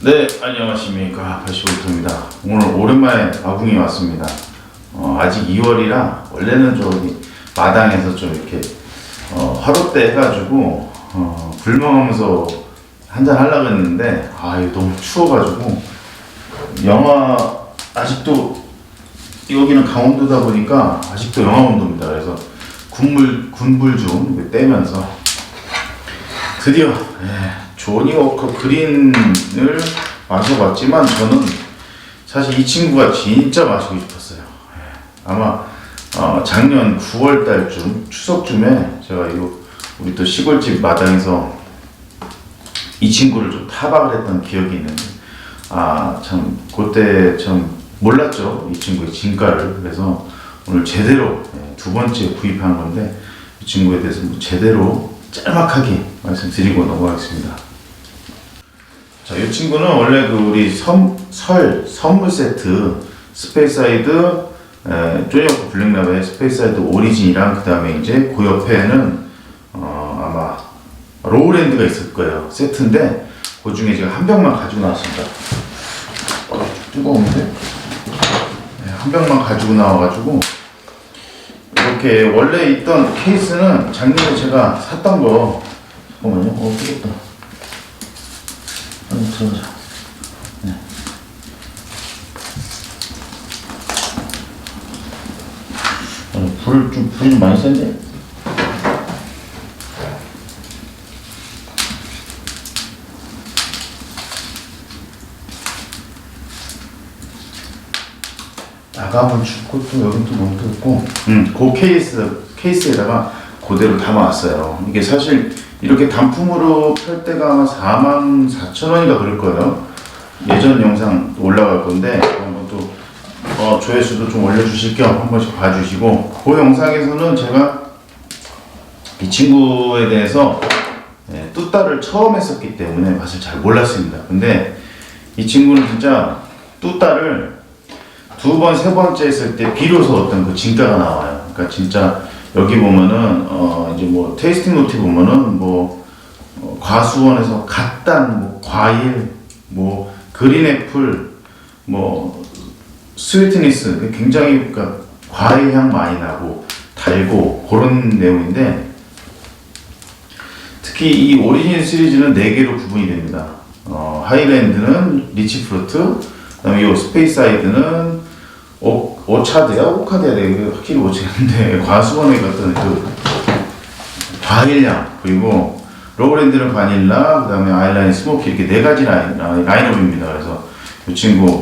네, 안녕하십니까. 85토입니다. 오늘 오랜만에 아궁이 왔습니다. 어, 아직 2월이라 원래는 저기 마당에서 좀 이렇게 어, 화롯대 해가지고 어, 불멍하면서 한잔 하려고 했는데 아 이거 너무 추워가지고 영하 아직도 여기는 강원도다 보니까 아직도 영하 온도입니다. 그래서 군불 군불 좀 떼면서 드디어 예, 조니 워커 그린을 마셔봤지만 저는 사실 이 친구가 진짜 마시고 싶었어요. 예, 아마 어, 작년 9월 달쯤 추석쯤에 제가 이 우리 또 시골집 마당에서 이 친구를 좀 타박을 했던 기억이 있는데 아 참 그때 참 몰랐죠 이 친구의 진가를 그래서 오늘 제대로 예, 두 번째 구입한 건데 이 친구에 대해서 뭐 제대로 짤막하게 말씀드리고 넘어가겠습니다. 자, 이 친구는 원래 그 우리 선, 설 선물 세트 스페이사이드 에, 쪼니어코 블랙라벨 스페이사이드 오리진이랑 그 다음에 이제 그 옆에는 어, 아마 로우랜드가 있을 거예요 세트인데 그 중에 제가 한 병만 가지고 나왔습니다. 어, 뜨거운데? 네, 한 병만 가지고 나와가지고 이렇게 원래 있던 케이스는 작년에 제가 샀던 거 잠깐만요 어 뜨겁다 한번 들어보자 네. 어, 불 좀, 불이 좀 많이 센데? 나가면 춥고 또 여긴 또 너무 뜨겁고 음, 그 케이스, 케이스에다가 그대로 담아왔어요 이게 사실 이렇게 단품으로 팔 때가 아마 4만 4천 원인가 그럴 거예요 예전 영상 또 올라갈 건데 한번 또 어, 조회수도 좀 올려주실 겸 한 번씩 봐주시고 그 영상에서는 제가 이 친구에 대해서 예, 뚜따를 처음 했었기 때문에 맛을 잘 몰랐습니다 근데 이 친구는 진짜 뚜따를 두 번, 세 번째 했을 때 비로소 어떤 그 진가가 나와요. 그러니까 진짜 여기 보면은 어 이제 뭐 테이스팅 노트 보면은 뭐 어, 과수원에서 갓단, 뭐 과일, 뭐 그린 애플, 뭐 스위트니스 굉장히 그러니까 과일 향 많이 나고 달고 그런 내용인데 특히 이 오리진 시리즈는 네 개로 구분이 됩니다. 어, 하이랜드는 리치 프루트, 그다음에 이 스페이사이드는 오, 오차드야? 오카드야? 내가 확실히 모르겠는데 과수원의 어떤 그 과일향 그리고 로브랜드는 바닐라 그 다음에 아이라인 스모키 이렇게 네 가지 라인, 라인, 라인업입니다. 그래서 이 친구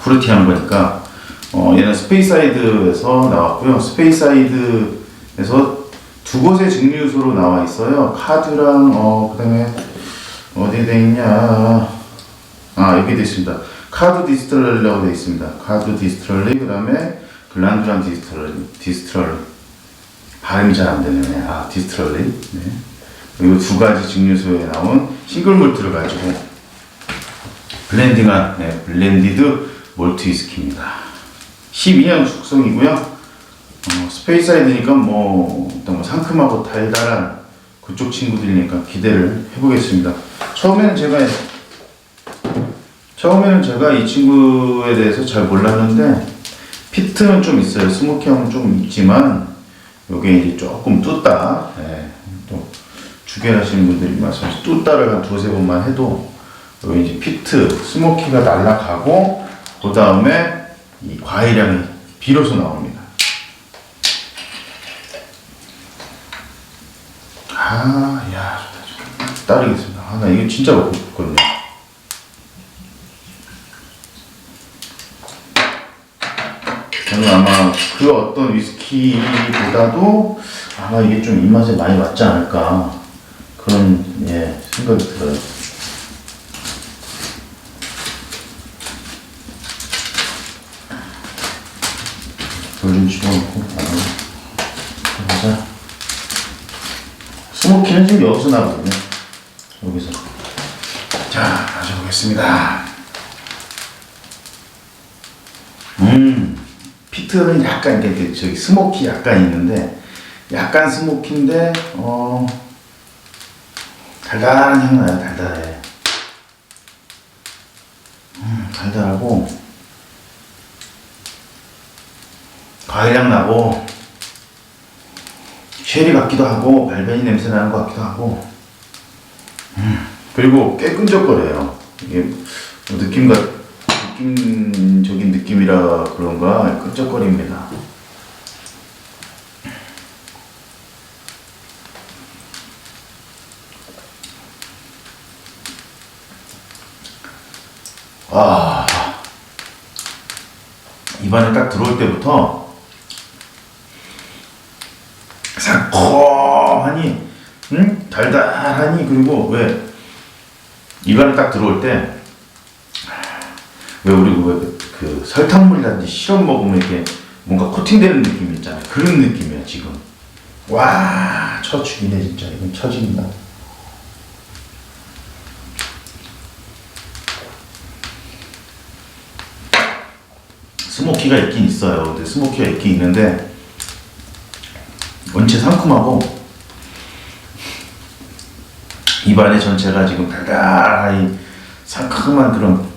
후르티한 거니까 어, 얘는 스페이사이드에서 나왔고요. 스페이사이드에서 두 곳의 증류소로 나와 있어요. 카드랑 어, 그 다음에 어디에 돼 있냐? 아 여기 돼 있습니다 카드 디스트럴리라고 되어 있습니다. 카드 디스트럴리 그 다음에 글란드란 디스트럴리 디스트럴 발음이 잘 안 되네요. 아 디스트럴리 네. 그리고 두 가지 증류소에 나온 싱글 몰트를 가지고 블렌딩한 네, 블렌디드 몰트 위스키입니다. 12년 숙성이고요. 어, 스페이사이드니까 뭐 어떤 뭐 상큼하고 달달한 그쪽 친구들이니까 기대를 해보겠습니다. 처음에는 제가 처음에는 제가 이 친구에 대해서 잘 몰랐는데 피트는 좀 있어요. 스모키함은 좀 있지만 요게 이제 조금 뚜따 예, 또 주변하시는 분들이 말씀하신 뚜따를 한 두세 번만 해도 여기 이제 피트 스모키가 날라가고 그 다음에 이 과일향이 비로소 나옵니다. 아, 야, 좋다, 좋다. 따르겠습니다. 아, 나 이거 진짜 먹고 싶거든요. 저는 아마 그 어떤 위스키보다도 아마 이게 좀 입맛에 많이 맞지 않을까 그런 예 생각이 들어요. 돌림 집어넣고 아, 자 스모키는 지금 여기서 나거든요. 여기서 자 마셔보겠습니다. 음. 피트는 약간 이렇게 저기 스모키 약간 있는데 약간 스모키인데 어 달달한 향 나요 달달해. 달달하고 과일 향 나고 쉐리 같기도 하고 발베니 냄새 나는 것 같기도 하고. 음, 그리고 꽤 끈적거려요. 이게 뭐 느낌과 느낌적인 느낌이라 그런가 끈적거립니다 아 입안에 딱 들어올 때부터 상콤하니 응? 달달하니 그리고 왜 입안에 딱 들어올 때 왜 우리 왜 그 설탕물이라든지 시럽 먹으면 이렇게 뭔가 코팅되는 느낌 있잖아요. 그런 느낌이야 지금. 와 처죽이네 진짜. 이건 처죽인다. 스모키가 있긴 있어요. 근데 스모키가 있긴 있는데 원체 상큼하고 입안에 전체가 지금 달달하니 상큼한 그런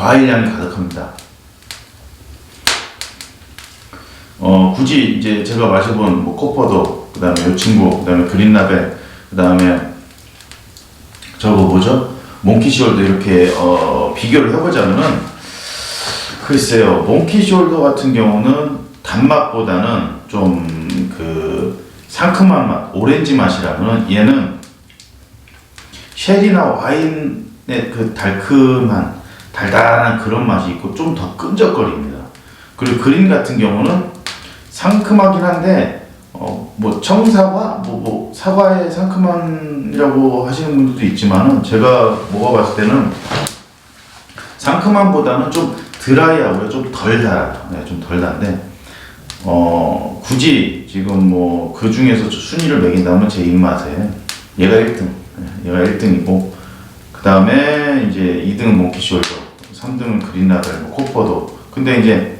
과일 향이 가득합니다. 어 굳이 이제 제가 마셔본 뭐 코퍼도 그 다음에 요 친구 그 다음에 그린라벨 그 다음에 저거 뭐죠 몽키숄더 이렇게 어 비교를 해보자면은 글쎄요 몽키숄더 같은 경우는 단맛보다는 좀 그 상큼한 맛 오렌지 맛이라면 얘는 쉐리나 와인의 그 달큼한 달달한 그런 맛이 있고 좀 더 끈적거립니다. 그리고 그린 같은 경우는 상큼하긴 한데 어 뭐 청사과 뭐, 뭐 사과의 상큼함이라고 하시는 분들도 있지만은 제가 먹어봤을 때는 상큼함보다는 좀 드라이하고요 좀 덜 달아요. 네, 좀덜 단데 어 굳이 지금 뭐 그 중에서 순위를 매긴다면 제 입맛에 얘가 1등, 얘가 1등이고 그 다음에 이제 2등은 몽키숄더, 3등은 그린라벨, 뭐 코퍼도. 근데 이제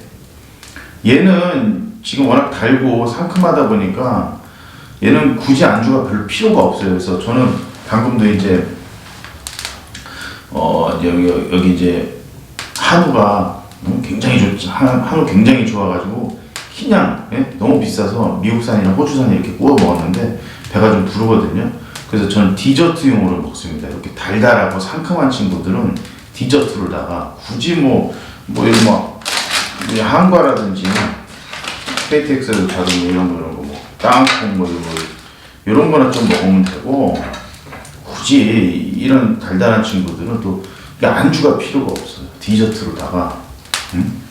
얘는 지금 워낙 달고 상큼하다 보니까 얘는 굳이 안주가 별로 필요가 없어요. 그래서 저는 방금도 이제 어 여기 여기 이제 한우가 음, 굉장히 좋 한- 한우 굉장히 좋아가지고 그냥 예? 너무 비싸서 미국산이나 호주산 이렇게 구워 먹었는데 배가 좀 부르거든요. 그래서 저는 디저트용으로 먹습니다. 이렇게 달달하고 상큼한 친구들은 디저트로다가 굳이 뭐, 뭐, 이런 뭐, 이 한과라든지, KTX 자동 이런 거, 이런 거, 뭐, 땅콩 뭐, 이런 거, 이런 거나 좀 먹으면 되고, 굳이 이런 달달한 친구들은 또 안주가 필요가 없어요. 디저트로다가. 음?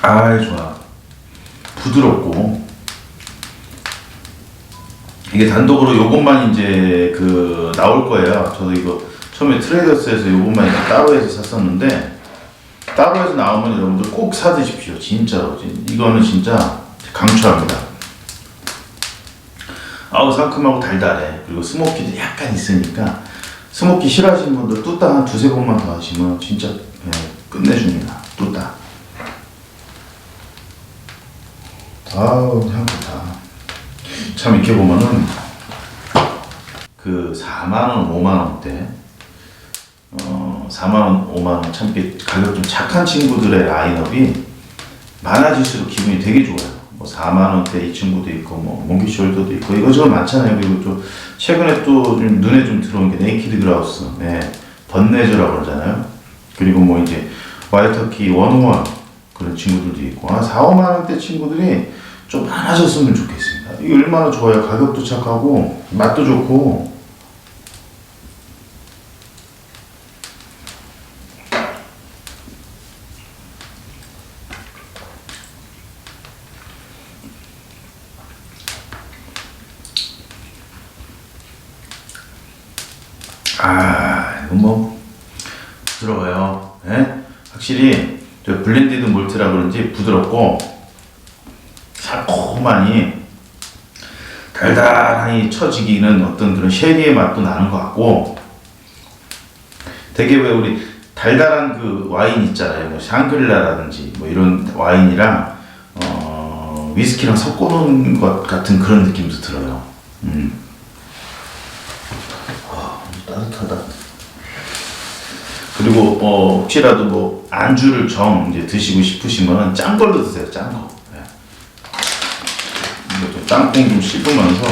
아이 좋아 부드럽고 이게 단독으로 요것만 이제 그 나올 거예요. 저도 이거 처음에 트레이더스에서 요것만 이제 따로 해서 샀었는데 따로 해서 나오면 여러분들 꼭 사드십시오. 진짜로. 이거는 진짜 강추합니다. 아우 상큼하고 달달해. 그리고 스모키도 약간 있으니까 스모키 싫어하시는 분들 뚜따 한 두세 번만 더 하시면 진짜 예, 끝내줍니다. 뚜따. 아우 향. 참 이렇게 보면은 그 4만 원, 5만 원대 어 4만 원, 5만 원참 이렇게 가격 좀 착한 친구들의 라인업이 많아질수록 기분이 되게 좋아요. 뭐 4만 원대 이 친구도 있고 뭐 몽키 숄더도 있고 이거저거 많잖아요. 그리고 또 최근에 또 좀 눈에 좀 들어온 게 네이키드 그라우스, 네, 번네저라고 그러잖아요. 그리고 뭐 이제 와이터키 원오원 그런 친구들도 있고 한 4, 5만 원대 친구들이 좀 많아졌으면 좋겠습니다. 이게 얼마나 좋아요. 가격도 착하고 맛도 좋고 아 이거 뭐 부드러워요. 예? 확실히 저 블렌디드 몰트라 그런지 부드럽고 달콤하니 달달하니 처지기는 어떤 그런 쉐리의 맛도 나는 것 같고 되게 왜 우리 달달한 그 와인 있잖아요 뭐 샹그릴라라든지 뭐 이런 와인이랑 어, 위스키랑 섞어놓은 것 같은 그런 느낌도 들어요 따뜻하다. 그리고 어, 혹시라도 뭐 안주를 정 이제 드시고 싶으시면은 짠 걸로 드세요. 짠 거. 땅콩 좀 씹으면서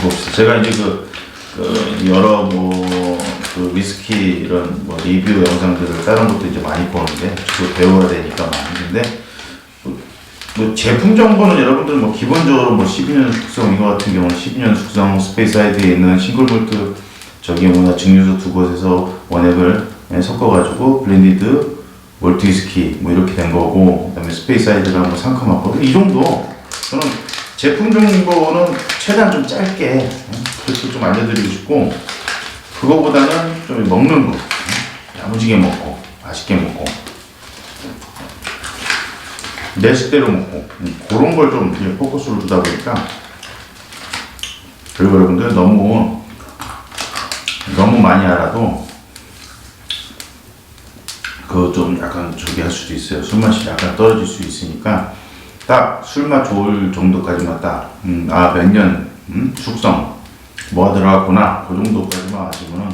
봅시다. 제가 이제 그, 그 여러 뭐그 위스키 이런 뭐 리뷰 영상들을 다른 것도 이제 많이 보는데 그거 배워야 되니까 많이 근데 뭐, 뭐 제품 정보는 여러분들 뭐 기본적으로 뭐 12년 숙성 이거 같은 경우는 12년 숙성 스페이스 사이드에 있는 싱글 몰트 저기 뭐냐 증류소 두 곳에서 원액을 예, 섞어가지고 블렌디드 몰트 위스키 뭐 이렇게 된 거고 그다음에 스페이스 사이드가 뭐 상큼하고 이 정도 저는 제품 정보는 최대한 좀 짧게 예, 그렇게 좀 알려드리고 싶고 그거보다는 좀 먹는 거 예, 야무지게 먹고 맛있게 먹고 내 식대로 먹고 음, 그런 걸 좀 포커스를 두다 보니까 그리고 여러분들 너무 너무 많이 알아도 그좀 약간 저기 할 수도 있어요. 술 맛이 약간 떨어질 수 있으니까 딱 술맛 좋을 정도까지만 딱아몇 년 숙성 뭐가 들어갔구나 그 정도까지만 아시면은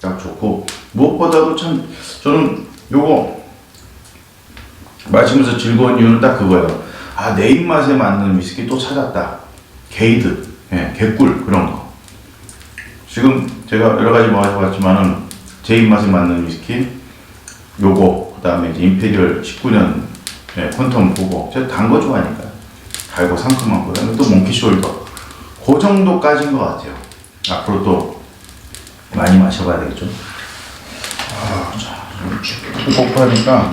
딱 좋고 무엇보다도 참 저는 요거 마시면서 즐거운 이유는 딱 그거예요. 아, 내 입맛에 맞는 위스키 또 찾았다. 게이드, 예, 개꿀, 그런 거. 지금 제가 여러 가지 마셔봤지만은 제 입맛에 맞는 위스키, 요거, 그 다음에 이제 임페리얼 19년 예, 퀀텀 보고, 제가 단거 좋아하니까. 달고 상큼한 거, 그 다음에 또 몽키 숄더. 그 정도까지인 것 같아요. 앞으로 또 많이 마셔봐야 되겠죠. 아, 자, 뽀뽀하니까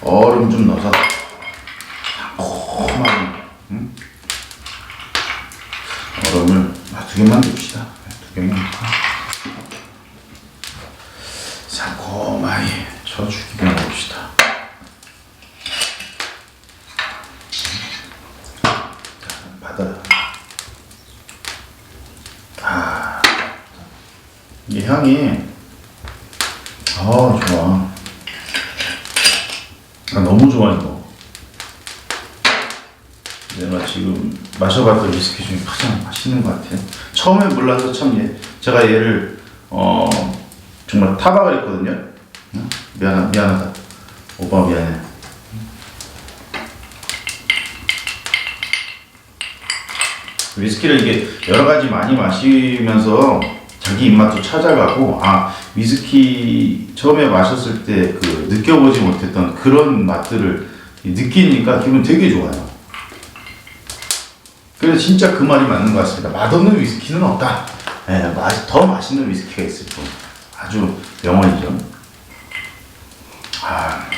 얼음 좀 넣어서 달콤하게 응? 얼음을 아, 두 개만 줍시다 네, 두 개만 상콤하게 저죽이게 먹읍시다 자, 받아요 아, 이 향이 아 좋아 나 너무 좋아 이거. 내가 지금 마셔봤던 위스키 중에 가장 맛있는 것 같아. 처음에 몰라서 참 얘, 제가 얘를 어 정말 타박을 했거든요. 응? 미안하 미안하다. 오빠 미안해. 위스키를 이게 여러 가지 많이 마시면서 자기 입맛도 찾아가고 아 위스키 처음에 마셨을 때 그 느껴보지 못했던 그런 맛들을 느끼니까 기분 되게 좋아요. 그래서 진짜 그 말이 맞는 것 같습니다. 맛없는 위스키는 없다. 예, 맛, 더 맛있는 위스키가 있을 뿐. 아주 명언이죠. 아,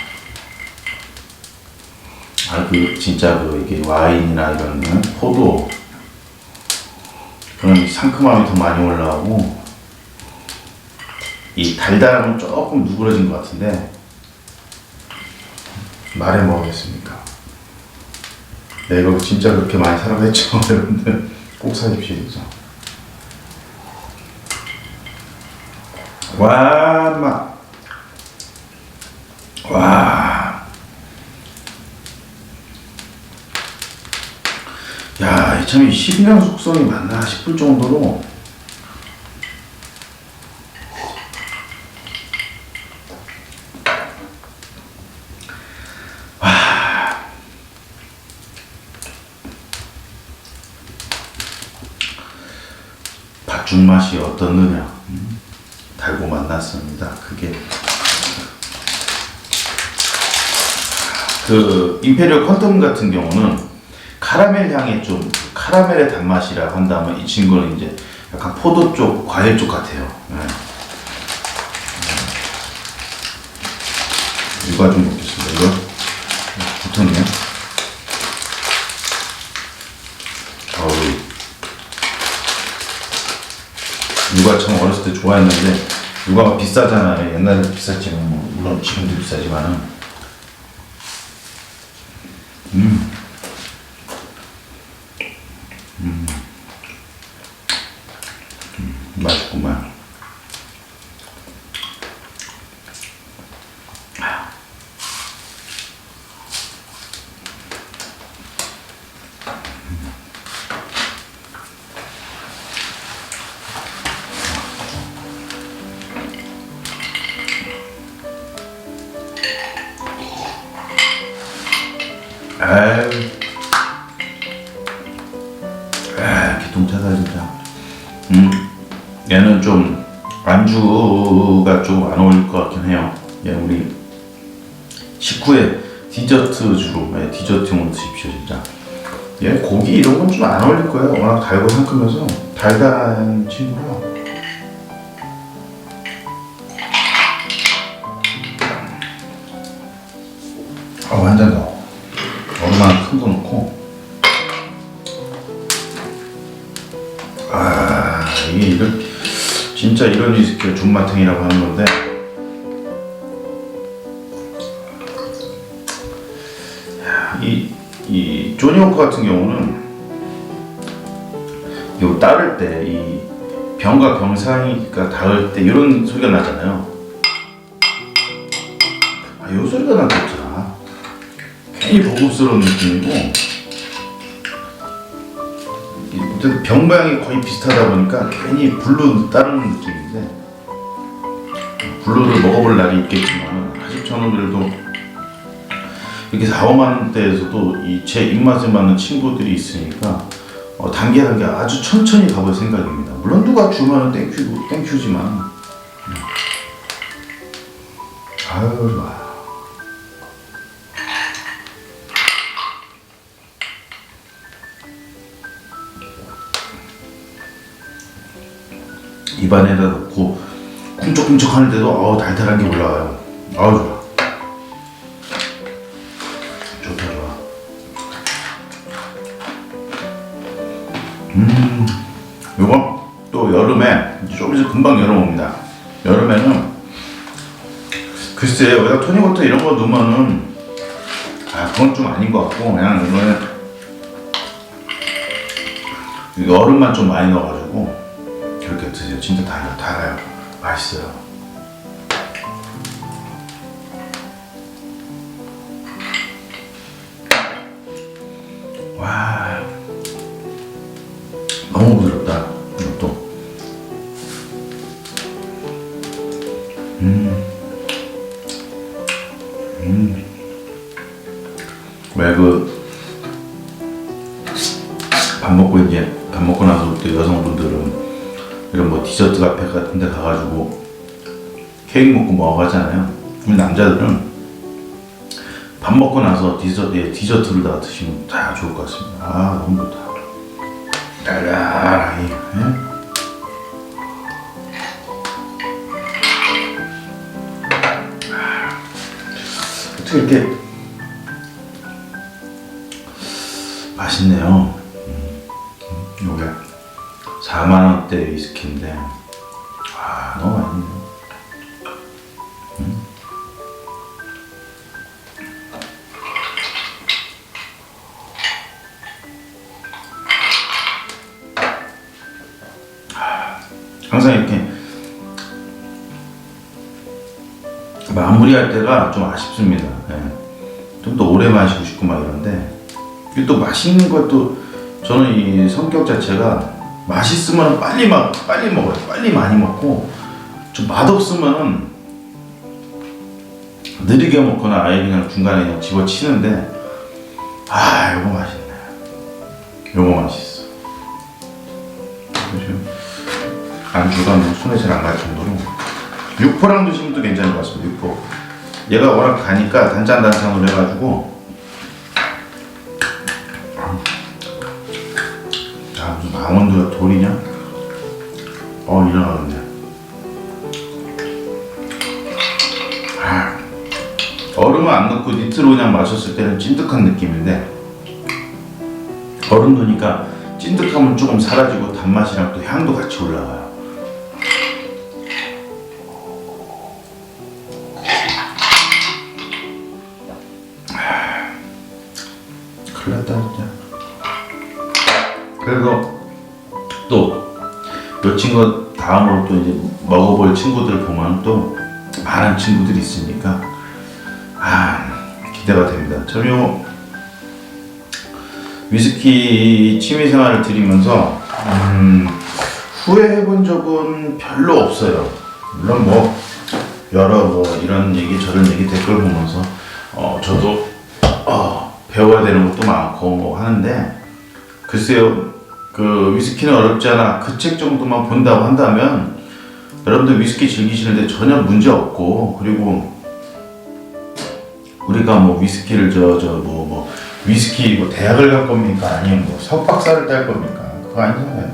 아, 그, 진짜 그, 이게 와인이나 이런 거, 포도, 그런 상큼함이 더 많이 올라오고, 이 달달함은 조금 누그러진 것 같은데, 말해 먹겠습니까? 네, 이거 진짜 그렇게 많이 사라고 했죠. 여러분들 꼭 사십시오, 그죠? 와, 맛. 와. 야, 참, 이 12년 숙성이 맞나 싶을 정도로 밭죽 맛이 어떻느냐 음, 달고 만났습니다. 그게 그 임페리얼 퀀텀 같은 경우는 카라멜 향이 좀 카라멜의 단맛이라 한다면 이 친구는 이제 약간 포도 쪽 과일 쪽 같아요. 네. 이거 좀 먹겠습니다. 이거 붙었네요. 어우. 참 어렸을 때 좋아했는데 육아가 비싸잖아요. 옛날에 비쌌지만 뭐 물론 지금도 비싸지만은 음. 음. 음, 맛있구만. 아 달고 상큼해서 달달한 친구라. 어, 완전 더. 얼마나 큰 거 넣고. 아, 이게 이런, 진짜 이런 위스키가 존맛탱이라고 하는 건데. 야, 이, 이, 조니워크 같은 경우는 요 따를 때, 이 병과 경상이가 닿을 때 이런 소리가 나잖아요. 아, 요 소리가 나겠잖아. 괜히 고급스러운 느낌이고 병 모양이 거의 비슷하다 보니까 괜히 블루 따르는 느낌인데 블루를 먹어볼 날이 있겠지만 아직 저는 그래도 이렇게 4, 5만 원대에서도 이 제 입맛에 맞는 친구들이 있으니까 어, 단계 단계 아주 천천히 가볼 생각입니다. 물론 누가 주면은 땡큐 땡큐지만 음. 아유 좋아. 입안에다 넣고 쿵쩍쿵쩍 하는데도 어우 달달한 게 올라와요. 아우 좋아. 음, 요거 또 여름에 이제 좀 있으면 금방 옵니다. 여름에는 글쎄 여기다 토닉워터 이런 거 넣으면은 아 그건 좀 아닌 것 같고 그냥 이거는 이 얼음만 좀 많이 넣어가지고 그렇게 드세요. 진짜 달아요, 달아요. 맛있어요. 너무 부드럽다. 이것도. 음, 음. 왜 그 밥 먹고 이제 밥 먹고 나서 또 여성분들은 이런 뭐 디저트 카페 같은 데 가가지고 케이크 먹고 뭐 하잖아요. 그럼 남자들은 밥 먹고 나서 디저트, 예, 디저트를 다 드시면 다 좋을 것 같습니다. 아, 너무 좋다. 달달하게. 예? 아, 어떻게 이렇게 맛있네요. 요게 4만 원대 위스키인데 와 너무 맛있네요. 항상 이렇게 마무리할 때가 좀 아쉽습니다. 좀더 오래 마시고 싶고 막 이런데 또 맛있는 것도 저는 이 성격 자체가 맛있으면 빨리 막 빨리 먹어요. 빨리 많이 먹고 좀 맛없으면은 느리게 먹거나 아예 그냥 중간에 그냥 집어치는데 안주가 뭐 손에 잘 안 갈 정도로 육포랑 드시면 또 괜찮을 것 같습니다. 육포. 얘가 워낙 가니까 단짠단짠으로 해가지고 야 무슨 강원도가 돌이냐? 어 일어나겠네. 아, 얼음을 안 넣고 니트로 그냥 마셨을 때는 찐득한 느낌인데 얼음 넣으니까 찐득함은 조금 사라지고 단맛이랑 또 향도 같이 올라가요. 또 이제 먹어볼 친구들 보면 또 많은 친구들이 있으니까 아 기대가 됩니다. 저요 위스키 취미 생활을 들이면서 음, 후회해본 적은 별로 없어요. 물론 뭐 여러 뭐 이런 얘기 저런 얘기 댓글 보면서 어 저도 어, 배워야 되는 것도 많고 뭐 하는데 글쎄요 그 위스키는 어렵지 않아 그 책 정도만 본다고 한다면 여러분들 위스키 즐기시는데 전혀 문제 없고 그리고 우리가 뭐 위스키를 저 저 뭐 뭐 위스키 뭐 대학을 갈 겁니까? 아니면 뭐 석박사를 딸 겁니까? 그거 아니잖아요.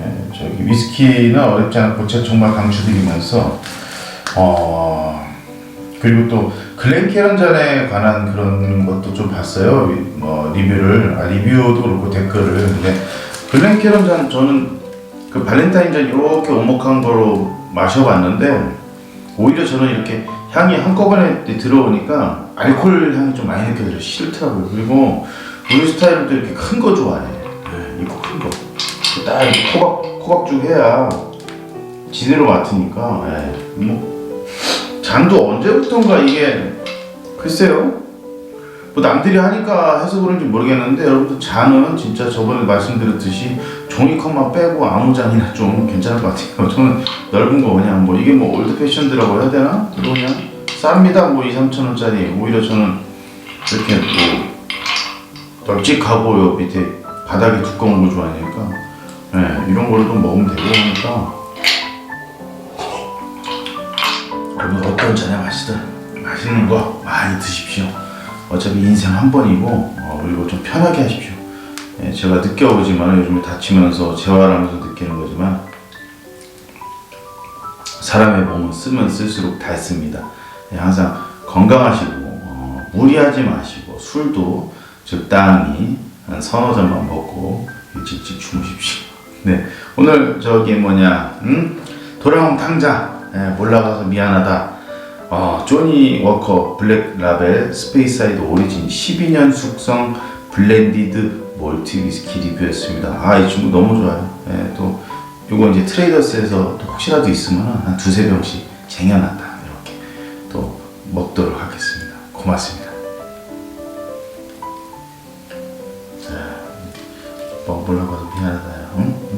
예, 저기 위스키는 어렵지 않고 제가 정말 강추드리면서 어 그리고 또 글렌캐런 잔에 관한 그런 것도 좀 봤어요. 위- 뭐 리뷰를. 아, 리뷰도 그렇고 댓글을. 근데 글렌캐런 잔 저는 그 발렌타인잔 이렇게 오목한 거로 마셔봤는데 오히려 저는 이렇게 향이 한꺼번에 들어오니까 알코올 향이 좀 많이 느껴져서 싫더라고요. 그리고 우리 스타일은 또 이렇게 큰 거 좋아해. 네, 이거 큰 거. 딱 코박 코박죽 해야 지대로 맡으니까. 예, 뭐 잔도 언제부턴가 이게 글쎄요. 뭐 남들이 하니까 해서 그런지 모르겠는데 여러분들 잔은 진짜 저번에 말씀드렸듯이 종이컵만 빼고 아무 잔이나 좀 괜찮을 것 같아요. 저는 넓은 거 그냥 뭐 이게 뭐 올드 패션드라고 해야 되나? 그냥 쌉니다. 뭐 2, 3천 원짜리. 오히려 저는 이렇게 뭐 널찍하고 요 밑에 바닥이 두꺼운 거 좋아하니까 예, 이런 걸로 좀 먹으면 되고 하니까 여러분 어떤 잔에 마시든 맛있는 거 많이 드십시오. 어차피 인생 한 번이고 어, 그리고 좀 편하게 하십시오. 예, 제가 느껴보지만 요즘에 다치면서 재활하면서 느끼는 거지만 사람의 몸은 쓰면 쓸수록 닳습니다. 예, 항상 건강하시고 어, 무리하지 마시고 술도 적당히 한 서너 잔만 먹고 일찍 주무십시오. 네 오늘 저기 뭐냐 음? 돌아온 탕자 예, 몰라가서 미안하다. 어, 조니 워커 블랙 라벨 스페이사이드 오리진 12년 숙성 블렌디드 위스키 리뷰였습니다. 아, 이 친구 너무 좋아요. 예, 또 이거 이제 트레이더스에서 또 혹시라도 있으면 한 두세 병씩 쟁여놨다 이렇게 또 먹도록 하겠습니다. 고맙습니다. 자, 먹으려고 해서 미안하다. 응?